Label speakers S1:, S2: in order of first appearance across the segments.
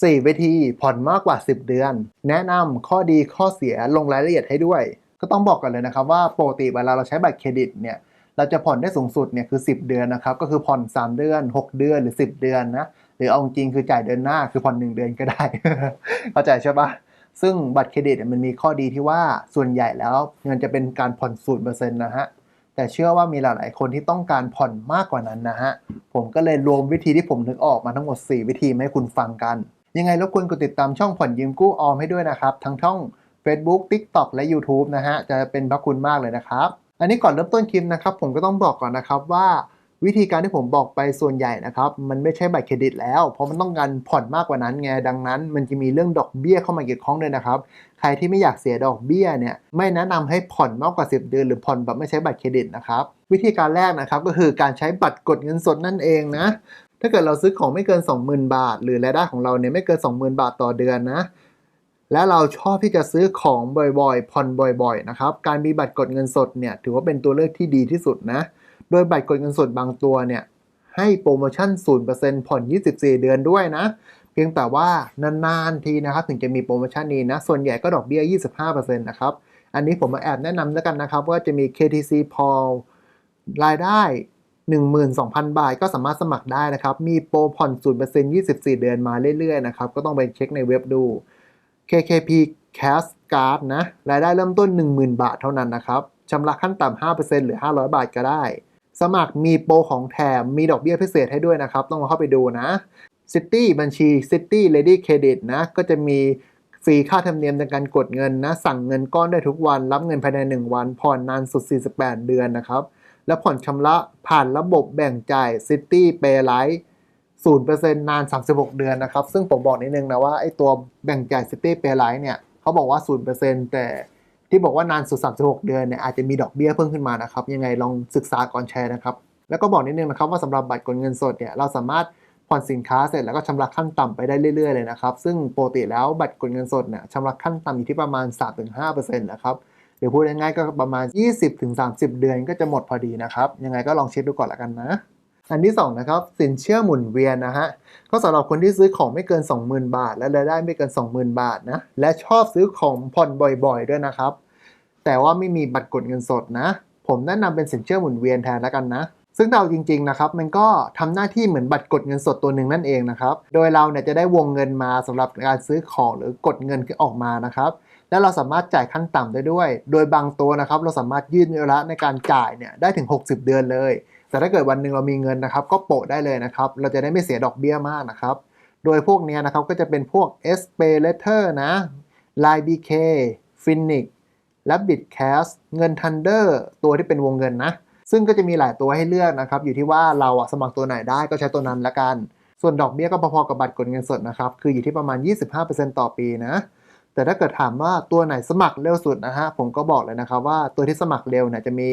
S1: 4 วิธีผ่อนมากกว่า 10 เดือน แนะนำข้อดีข้อเสียลงรายละเอียดให้ด้วย ก็ต้องบอกกันเลยนะครับว่าปกติเวลาเราใช้บัตรเครดิตเนี่ยเราจะผ่อนได้สูงสุดเนี่ยคือ 10 เดือนนะครับก็คือผ่อน 3 เดือน 6 เดือนหรือ 10 เดือนนะหรือเอาจริงคือจ่ายเดือนหน้าคือผ่อน 1 เดือนก็ได้เข้าใจใช่ปะซึ่งบัตรเครดิตมันมีข้อดีที่ว่าส่วนใหญ่แล้วเงินจะเป็นการผ่อนศูนย์เปอร์เซ็นต์นะฮะแต่เชื่อว่ามีหลาย ๆ คนที่ต้องการผ่อนมากกว่านั้นนะฮะผมก็เลยรวมวิธีที่ผมนึกออกมาทั้งหมด 4 วิธีมาให้คุณฟังกัน ยังไงรบกวนกดติดตามช่องผ่อนยืมกู้ออมให้ด้วยนะครับ ทั้งช่อง Facebook TikTok และ YouTube นะฮะ จะเป็นพระคุณมากเลยนะครับ อันนี้ก่อนเริ่มต้นคลิปนะครับ ผมก็ต้องบอกก่อนนะครับว่าวิธีการที่ผมบอกไปส่วนใหญ่นะครับ มันไม่ใช่บัตรเครดิตแล้ว เพราะมันต้องการผ่อนมากกว่านั้นไงดังนั้น มันจะมีเรื่องดอกเบี้ยเข้ามาเกี่ยวข้องด้วยนะครับ ใครที่ไม่อยากเสียดอกเบี้ยเนี่ยไม่แนะนำให้ผ่อนมากกว่า 10 เดือน หรือผ่อนแบบไม่ใช้บัตรเครดิตนะครับ วิธีการแรกนะครับก็คือการใช้บัตรกดเงินสดนั่นเองนะ ถ้าเกิดเราซื้อของไม่เกิน 20,000 บาท หรือรายได้ของเราเนี่ยไม่เกิน 20,000 บาทต่อเดือนนะ และเราชอบที่จะซื้อของบ่อยๆ ผ่อนบ่อยๆ นะครับ การมีบัตรกดเงินสดเนี่ยถือว่าเป็นตัวเลือกที่ดีที่สุดนะ โดยบัตรกดเงินสดบางตัวเนี่ยให้โปรโมชั่น 0%ผ่อน 24 เดือนด้วยนะ เพียงแต่ว่านานๆทีนะครับถึงจะมีโปรโมชั่นนี้นะ ส่วนใหญ่ก็ดอกเบี้ย 25%นะครับ อันนี้ผมมาแอบแนะนำแล้วกันนะครับว่าจะมี KTC p o l รายได้ 12,000 บาทก็สามารถสมัครได้นะครับ มีโปรผ่อน 0% 24 เดือนมาเรื่อยๆนะครับ ก็ต้องไปเช็คในเว็บดู KKP Cash Card นะ รายได้เริ่มต้น 10,000 บาทเท่านั้นนะครับชำระขั้นต่ำ 5%หรือ 500 บาทก็ได้ สมัครมีโปรของแถม มีดอกเบี้ยพิเศษให้ด้วยนะครับ ต้องเข้าไปดูนะ City บัญชี City Ready Credit นะ ก็จะมีฟรีค่าธรรมเนียมในการกดเงินนะ สั่งเงินก้อนได้ทุกวัน รับเงินภายใน 1 วัน ผ่อนนานสุด 48 เดือนนะครับ และผ่อนชำระผ่านระบบแบ่งจ่าย City Paylight 0%นาน 36 เดือนนะครับ ซึ่งผมบอกนิดนึงนะว่าไอ้ตัวแบ่งจ่าย City Paylight เนี่ยเขาบอกว่า 0%แต่ที่บอกว่านานสุด 36 เดือนเนี่ยอาจจะมีดอกเบี้ยเพิ่มขึ้นมานะครับ ยังไงลองศึกษาก่อนแชร์นะครับ แล้วก็บอกนิดนึงนะครับว่าสำหรับบัตรกดเงินสดเนี่ยเราสามารถผ่อนสินค้าเสร็จแล้วก็ชำระขั้นต่ำไปได้เรื่อยๆเลยนะครับ ซึ่งปกติแล้วบัตรกดเงินสดเนี่ยชำระขั้นต่ำอยู่ที่ประมาณ 3-5%นะครับ รือพูดง่ายๆก็ประมาณ 20-30 เดือนก็จะหมดพอดีนะครับ ยังไงก็ลองเช็คดูก่อนละกันนะ อันที่2นะครับสินเชื่อหมุนเวียนนะฮะก็สำหรับคนที่ซื้อของไม่เกิน 20,000 บาท และรายได้ไม่เกิน 20,000 บาทนะและชอบซื้อของผ่อนบ่อยๆ ด้วยนะครับ แต่ว่าไม่มีบัตรกดเงินสดนะ ผมแนะนำเป็นสินเชื่อหมุนเวียนแทนแล้วกันนะ ซึ่งเราจริงๆนะครับมันก็ทำหน้าที่เหมือนบัตรกดเงินสดตัวหนึ่งนั่นเองนะครับโดยเราเนี่ยจะได้วงเงินมาสำหรับการซื้อของหรือกดเงินออกมานะครับและเราสามารถจ่ายขั้นต่ำได้ด้วย โดยบางตัวนะครับเราสามารถยืดระยะในการจ่ายเนี่ยได้ถึง 60 เดือนเลย แต่ถ้าเกิดวันหนึ่งเรามีเงินนะครับก็โปะได้เลยนะครับเราจะได้ไม่เสียดอกเบี้ยมากนะครับโดยพวกนี้นะครับก็จะเป็นพวก s p a y Letter นะ Line BK Finnic และ Bitcash เงิน Thunder ตัวที่เป็นวงเงินนะ ซึ่งก็จะมีหลายตัวให้เลือกนะครับ อยู่ที่ว่าเราอะสมัครตัวไหนได้ก็ใช้ตัวนั้นละกัน ส่วนดอกเบี้ยก็พอๆกับบัตรกดเงินสดนะครับ คืออยู่ที่ประมาณ 25%ต่อปีนะ แต่ถ้าเกิดถามว่าตัวไหนสมัครเร็วสุดนะฮะ ผมก็บอกเลยนะครับว่าตัวที่สมัครเร็วเนี่ยจะมี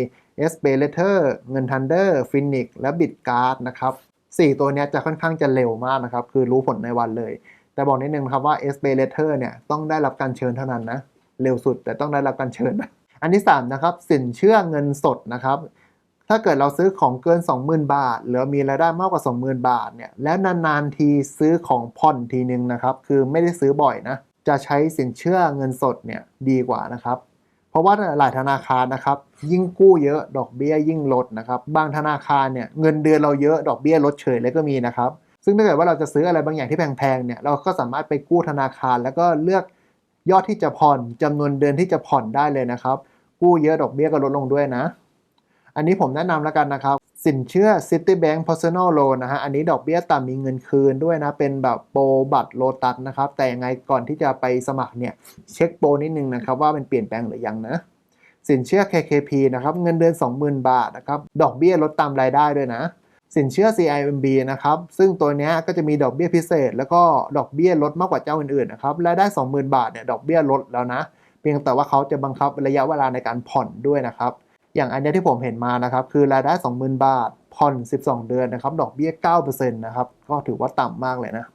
S1: s p a y Letter เงิน Thunder Finnic และ Bitcard นะครับ4ตัวนี้จะค่อนข้างจะเร็วมากนะครับ คือรู้ผลในวันเลย แต่บอกนิดนึงนะครับว่า s p a y Letter เนี่ยต้องได้รับการเชิญเท่านั้นนะ เร็วสุดแต่ต้องได้รับการเชิญนะอันที่3นะครับสินเชื่อเงินสดนะครับ ถ้าเกิดเราซื้อของเกิน 20,000 บาท หรือมีรายได้มากกว่า 20,000 บาทเนี่ย แล้วนานๆทีซื้อของผ่อนทีนึงนะครับ คือไม่ได้ซื้อบ่อยนะ จะใช้สินเชื่อเงินสดเนี่ยดีกว่านะครับ เพราะว่าหลายธนาคารนะครับ ยิ่งกู้เยอะดอกเบี้ยยิ่งลดนะครับ บางธนาคารเนี่ยเงินเดือนเราเยอะดอกเบี้ยลดเฉยเลยก็มีนะครับ ซึ่งถ้าเกิดว่าเราจะซื้ออะไรบางอย่างที่แพงๆเนี่ย เราก็สามารถไปกู้ธนาคาร แล้วก็เลือกยอดที่จะผ่อนจำนวนเดือนที่จะผ่อนได้เลยนะครับ กู้เยอะดอกเบี้ยก็ลดลงด้วยนะ อันนี้ผมแนะนำแล้วกันนะครับ สินเชื่อ Citibank Personal Loan นะฮะ อันนี้ดอกเบี้ยต่ำมีเงินคืนด้วยนะ เป็นแบบโปรบัตรโลตัสนะครับ แต่ยังไงก่อนที่จะไปสมัครเนี่ย เช็คโปรนิดนึงนะครับ ว่ามันเปลี่ยนแปลงหรือยังนะ สินเชื่อ KKP นะครับ เงินเดือน 20,000 บาทนะครับ ดอกเบี้ยลดตามรายได้ด้วยนะสินเชื่อ CIMB นะครับ ซึ่งตัวนี้ก็จะมีดอกเบี้ยพิเศษ แล้วก็ดอกเบี้ยลดมากกว่าเจ้าอื่นๆนะครับ รายได้ 20,000 บาทเนี่ยดอกเบี้ยลดแล้วนะ เพียงแต่ว่าเขาจะบังคับระยะเวลาในการผ่อนด้วยนะครับ อย่างอันเนี้ยที่ผมเห็นมานะครับ คือรายได้ 20,000 บาท ผ่อน 12 เดือนนะครับ ดอกเบี้ย 9%นะครับ ก็ถือว่าต่ำมากเลยนะ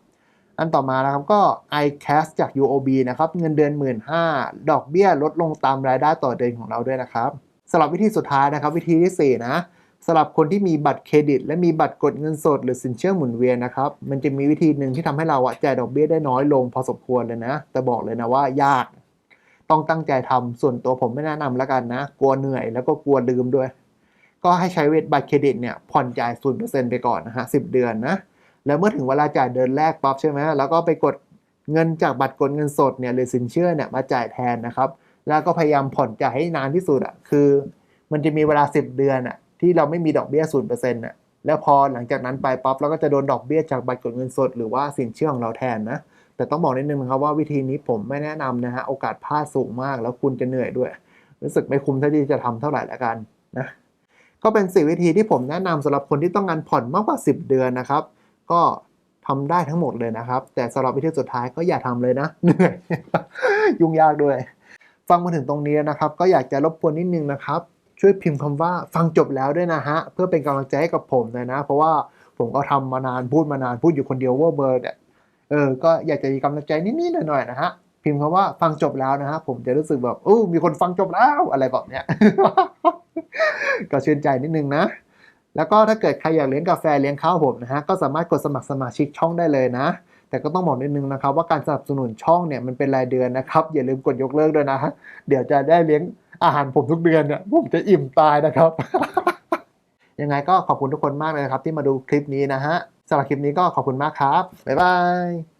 S1: อันต่อมานะครับก็ iCash จาก UOB นะครับ เงินเดือน 15,000ดอกเบี้ยลดลงตามรายได้ต่อเดือนของเราด้วยนะครับสำหรับวิธีสุดท้ายนะครับ วิธีที่ 4 นะสำหรับคนที่มีบัตรเครดิต และมีบัตรกดเงินสด หรือสินเชื่อหมุนเวียนนะครับ มันจะมีวิธีหนึ่งที่ทำให้เราจ่ายดอกเบี้ยได้น้อยลงพอสมควรเลยนะ แต่บอกเลยนะว่ายาก ต้องตั้งใจทำส่วนตัวผมไม่แนะนำแล้วกันนะ กลัวเหนื่อยแล้วก็กลัวลืมด้วย ก็ให้ใช้เวทบัตรเครดิตเนี่ยผ่อนจ่ายศูนย์เปอร์เซ็นต์ไปก่อนนะฮะสิเดือนนะแล้วเมื่อถึงเวลาจ่ายเดือนแรกปั๊บใช่ไหมแล้วก็ไปกดเงินจากบัตรกดเงินสดเนี่ยหรือสินเชื่อเนี่ยมาจ่ายแทนนะครับ แล้วก็พยายามผ่อนจ่ายให้นานที่สุดอะคือ มันจะมีเวลา 10 เดือนอะที่เราไม่มีดอกเบี้ยศูนย์เปอร์เซ็นต์อะแล้วพอหลังจากนั้นไปปั๊บเราก็จะโดนดอกเบี้ยจากบัตรกดเงินสด หรือว่าสินเชื่อของเราแทนนะ แต่ต้องบอกนิดนึงนะครับว่าวิธีนี้ผมไม่แนะนำนะฮะโอกาสพลาดสูงมากแล้วคุณจะเหนื่อยด้วย รู้สึกไม่คุ้มที่จะทำเท่าไหร่ละกันนะก็เป็นสี่วิธีที่ผมแนะนำสำหรับคนที่ต้องการผ่อนมากกว่า 10 เดือนนะครับ ก็ทำได้ทั้งหมดเลยนะครับ แต่สำหรับวิธีสุดท้ายก็อย่าทำเลยนะเหนื่อย ยุ่งยากด้วย ฟังมาถึงตรงนี้นะครับ ก็อยากจะรบกวนนิดนึงนะครับ ช่วยพิมพ์คำว่าฟังจบแล้วด้วยนะฮะเพื่อเป็นกำลังใจให้กับผมเลยนะ เพราะว่าผมก็ทำมานานพูดมานานพูดอยู่คนเดียวเวอร์เบอร์เนี่ย เออก็อยากจะมีกำลังใจนิดๆหน่อยๆนะฮะพิมพ์คำว่าฟังจบแล้วนะฮะผมจะรู้สึกแบบโอ้มีคนฟังจบแล้วอะไรแบบเนี้ยก็ชื่นใจนิดนึงนะแล้วก็ถ้าเกิดใครอยากเลี้ยงกาแฟเลี้ยงข้าวผมนะฮะก็สามารถกดสมัครสมาชิกช่องได้เลยนะ แต่ก็ต้องบอกนิดนึงนะครับ ว่าการสนับสนุนช่องเนี่ยมันเป็นรายเดือนนะครับอย่าลืมกดยกเลิกด้วยนะเดี๋ยวจะได้เลี้ยงอาหารผมทุกเดือนเนี่ยผมจะอิ่มตายนะครับ ยังไงก็ขอบคุณทุกคนมากเลยครับที่มาดูคลิปนี้นะฮะ สำหรับคลิปนี้ก็ขอบคุณมากครับ บ๊ายบาย